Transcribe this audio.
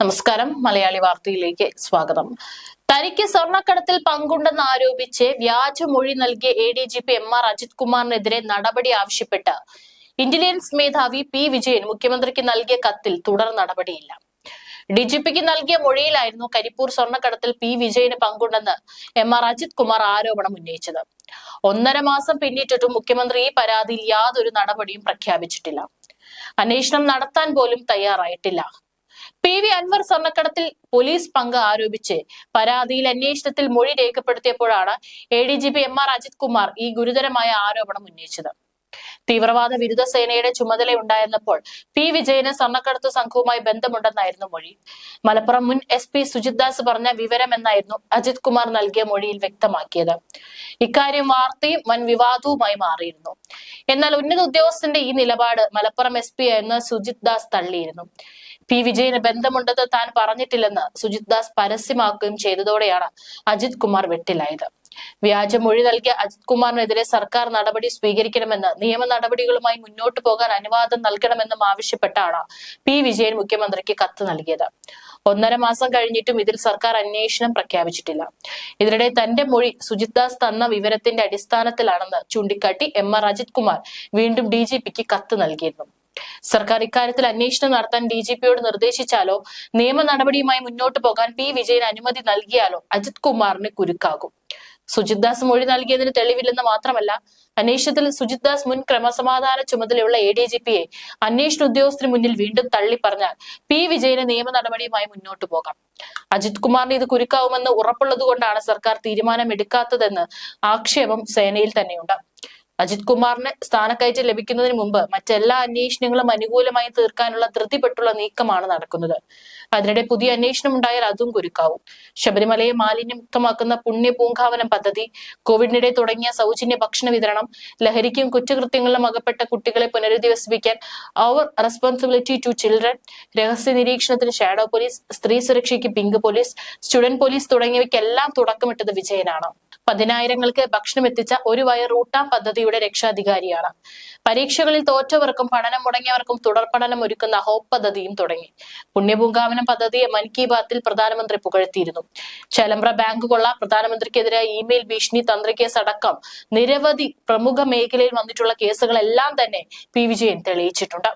നമസ്കാരം. മലയാളി വാർത്തയിലേക്ക് സ്വാഗതം. തനിക്ക് സ്വർണക്കടത്തിൽ പങ്കുണ്ടെന്ന് ആരോപിച്ച് വ്യാജമൊഴി നൽകിയ A D G P M R Ajith കുമാറിനെതിരെ നടപടി ആവശ്യപ്പെട്ട് ഇന്റലിജൻസ് മേധാവി പി വിജയൻ മുഖ്യമന്ത്രിക്ക് നൽകിയ കത്തിൽ തുടർ നടപടിയില്ല. ഡി ജി പിക്ക് നൽകിയ മൊഴിയിലായിരുന്നു കരിപ്പൂർ സ്വർണക്കടത്തിൽ പി വിജയന് പങ്കുണ്ടെന്ന് എം ആർ അജിത് കുമാർ ആരോപണം ഉന്നയിച്ചത്. ഒന്നര മാസം പിന്നിട്ടിട്ടും മുഖ്യമന്ത്രി ഈ പരാതിയിൽ യാതൊരു നടപടിയും പ്രഖ്യാപിച്ചിട്ടില്ല. അന്വേഷണം നടത്താൻ പോലും തയ്യാറായിട്ടില്ല. പി വി അൻവർ സ്വർണക്കടത്തിൽ പോലീസ് പങ്ക് ആരോപിച്ച് പരാതിയിൽ അന്വേഷണത്തിൽ മൊഴി രേഖപ്പെടുത്തിയപ്പോഴാണ് A D G P M R Ajith Kumar ഈ ഗുരുതരമായ ആരോപണം ഉന്നയിച്ചത്. തീവ്രവാദ വിരുദ്ധ സേനയുടെ ചുമതലയുണ്ടായിരുന്നപ്പോൾ പി. വിജയന് സ്വർണക്കടത്ത് സംഘവുമായി ബന്ധമുണ്ടെന്നായിരുന്നു മൊഴി. മലപ്പുറം മുൻ എസ് പി സുജിത് ദാസ് പറഞ്ഞ വിവരമെന്നായിരുന്നു അജിത് കുമാർ നൽകിയ മൊഴിയിൽ വ്യക്തമാക്കിയത്. ഇക്കാര്യം വാർത്തയും വൻ വിവാദവുമായി മാറിയിരുന്നു. എന്നാൽ ഉന്നത ഉദ്യോഗസ്ഥന്റെ ഈ നിലപാട് മലപ്പുറം എസ് പി ആയിരുന്ന സുജിത് ദാസ് തള്ളിയിരുന്നു. പി. വിജയന് ബന്ധമുണ്ടെന്ന് താൻ പറഞ്ഞിട്ടില്ലെന്ന് സുജിത് ദാസ് പരസ്യമാക്കുകയും ചെയ്തതോടെയാണ് അജിത് കുമാർ വെട്ടിലായത്. വ്യാജ മൊഴി നൽകിയ അജിത് കുമാറിനെതിരെ സർക്കാർ നടപടി സ്വീകരിക്കണമെന്ന് നിയമ നടപടികളുമായി മുന്നോട്ട് പോകാൻ അനുവാദം നൽകണമെന്നും ആവശ്യപ്പെട്ടാണ് പി വിജയൻ മുഖ്യമന്ത്രിക്ക് കത്ത് നൽകിയത്. ഒന്നര മാസം കഴിഞ്ഞിട്ടും ഇതിൽ സർക്കാർ അന്വേഷണം പ്രഖ്യാപിച്ചിട്ടില്ല. ഇതിനിടെ തന്റെ മൊഴി സുജിത് ദാസ് തന്ന വിവരത്തിന്റെ അടിസ്ഥാനത്തിലാണെന്ന് ചൂണ്ടിക്കാട്ടി എം ആർ അജിത് കുമാർ വീണ്ടും ഡി ജി പിക്ക് കത്ത് നൽകിയിരുന്നു. സർക്കാർ ഇക്കാര്യത്തിൽ അന്വേഷണം നടത്താൻ ഡി ജി പിയോട് നിർദ്ദേശിച്ചാലോ നിയമ നടപടിയുമായി മുന്നോട്ട് പോകാൻ പി വിജയൻ അനുമതി നൽകിയാലോ അജിത് കുമാറിന് കുരുക്കാകും. സുജിത് ദാസ് മൊഴി നൽകിയതിന് തെളിവില്ലെന്ന് മാത്രമല്ല അന്വേഷണത്തിൽ സുജിത് ദാസ് മുൻ ക്രമസമാധാന ചുമതലയുള്ള എ ഡി ജി പിയെ അന്വേഷണ ഉദ്യോഗസ്ഥന് മുന്നിൽ വീണ്ടും തള്ളി പറഞ്ഞാൽ പി വിജയന് നിയമ നടപടിയുമായി മുന്നോട്ടു പോകാം. അജിത് കുമാറിന് ഇത് കുരുക്കാവുമെന്ന് ഉറപ്പുള്ളതുകൊണ്ടാണ് സർക്കാർ തീരുമാനമെടുക്കാത്തതെന്ന് ആക്ഷേപം സേനയിൽ തന്നെയുണ്ട്. അജിത് കുമാറിന് സ്ഥാനക്കയറ്റം ലഭിക്കുന്നതിന് മുമ്പ് മറ്റെല്ലാ അന്വേഷണങ്ങളും അനുകൂലമായി തീർക്കാനുള്ള ധൃതിപ്പെട്ടുള്ള നീക്കമാണ് നടക്കുന്നത്. അതിനിടെ പുതിയ അന്വേഷണം ഉണ്ടായാൽ അതും കുരുക്കാവും. ശബരിമലയെ മാലിന്യമുക്തമാക്കുന്ന പുണ്യ പൂങ്കാവനം പദ്ധതി കോവിഡിനിടെ തുടങ്ങിയ സൗജന്യ ഭക്ഷണ വിതരണം ലഹരിക്കും കുറ്റകൃത്യങ്ങളിലും അകപ്പെട്ട കുട്ടികളെ പുനരധിവസിപ്പിക്കാൻ അവർ റെസ്പോൺസിബിലിറ്റി ടു ചിൽഡ്രൻ രഹസ്യ നിരീക്ഷണത്തിന് ഷാഡോ പോലീസ് സ്ത്രീ സുരക്ഷയ്ക്ക് പിങ്ക് പോലീസ് സ്റ്റുഡന്റ് പോലീസ് തുടങ്ങിയവയ്ക്കെല്ലാം തുടക്കമിട്ടത് വിജയനാണ്. പതിനായിരങ്ങൾക്ക് ഭക്ഷണം എത്തിച്ച ഒരു വയർ റൂട്ടാം പദ്ധതിയുടെ രക്ഷാധികാരിയാണ്. പരീക്ഷകളിൽ തോറ്റവർക്കും പഠനം മുടങ്ങിയവർക്കും തുടർ പഠനം ഒരുക്കുന്ന ഹോപ്പ് പദ്ധതിയും തുടങ്ങി. പുണ്യപൂങ്കാവനം പദ്ധതിയെ മൻ കി ബാത്തിൽ പ്രധാനമന്ത്രി പുകഴ്ത്തിയിരുന്നു. ചേലമ്പ്ര ബാങ്ക് കൊള്ള പ്രധാനമന്ത്രിക്കെതിരായ ഇമെയിൽ ഭീഷണി തന്ത്രി കേസ് അടക്കം നിരവധി പ്രമുഖ മേഖലയിൽ വന്നിട്ടുള്ള കേസുകളെല്ലാം തന്നെ പി വിജയൻ തെളിയിച്ചിട്ടുണ്ട്.